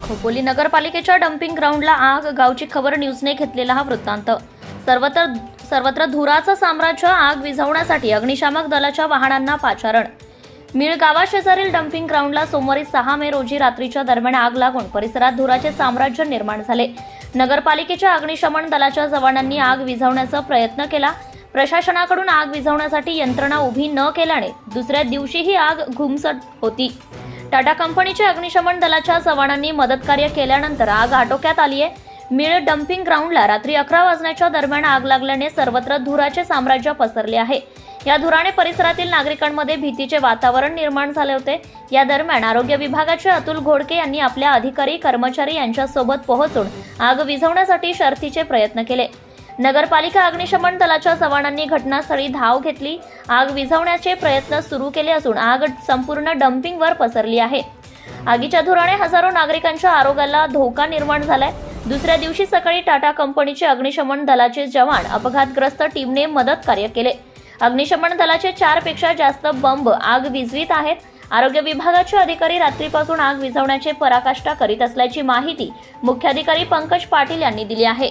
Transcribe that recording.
खोपोली नगरपालिकेच्या डम्पिंग ग्राउंडला आग गावची खबर न्यूजने घेतलेला हा वृत्तांत. सर्वत्र सर्वत्र धुराचं साम्राज्य आग विझवण्यासाठी अग्निशामक दलाच्या वाहनांना पाचारण. मिळ गावाशेजारील डम्पिंग ग्राउंडला सोमवारी सहा मे रोजी रात्रीच्या दरम्यान आग लागून परिसरात धुराचे साम्राज्य निर्माण झाले. नगरपालिकेच्या अग्निशमन दलाच्या जवानांनी आग विझवण्याचा प्रयत्न केला. प्रशासनाकडून आग विझवण्यासाठी यंत्रणा उभी न केल्याने दुसऱ्या दिवशीही आग घुमसट होती. टाटा कंपनीच्या अग्निशमन दलाच्या जवानांनी मदतकार्य केल्यानंतर आग आटोक्यात आली आहे. मिळ डम्पिंग ग्राउंडला रात्री अकरा वाजण्याच्या दरम्यान आग लागल्याने सर्वत्र धुराचे साम्राज्य पसरले आहे. या धुराने परिसरातील नागरिकांमध्ये भीतीचे वातावरण निर्माण झाले होते. या दरम्यान आरोग्य विभागाचे अतुल घोडके यांनी आपल्या अधिकारी कर्मचारी यांच्यासोबत पोहोचून आग विझवण्यासाठी शर्थीचे प्रयत्न केले. नगरपालिका अग्निशमन दलाच्या जवानांनी घटनास्थळी धाव घेतली. आग विझवण्याचे प्रयत्न सुरू केले असून आग संपूर्ण डम्पिंगवर पसरली आहे. आगीच्या धुराने हजारो नागरिकांच्या आरोग्याला धोका निर्माण झालाय. दुसऱ्या दिवशी सकाळी टाटा कंपनीचे अग्निशमन दलाचे जवान अपघातग्रस्त टीमने मदत कार्य केले. अग्निशमन दलाचे चारपेक्षा जास्त बंब आग विझवीत आहेत. आरोग्य विभागाचे अधिकारी रात्रीपासून आग विझवण्याचे पराकाष्ठा करीत असल्याची माहिती मुख्याधिकारी पंकज पाटील यांनी दिली आहे.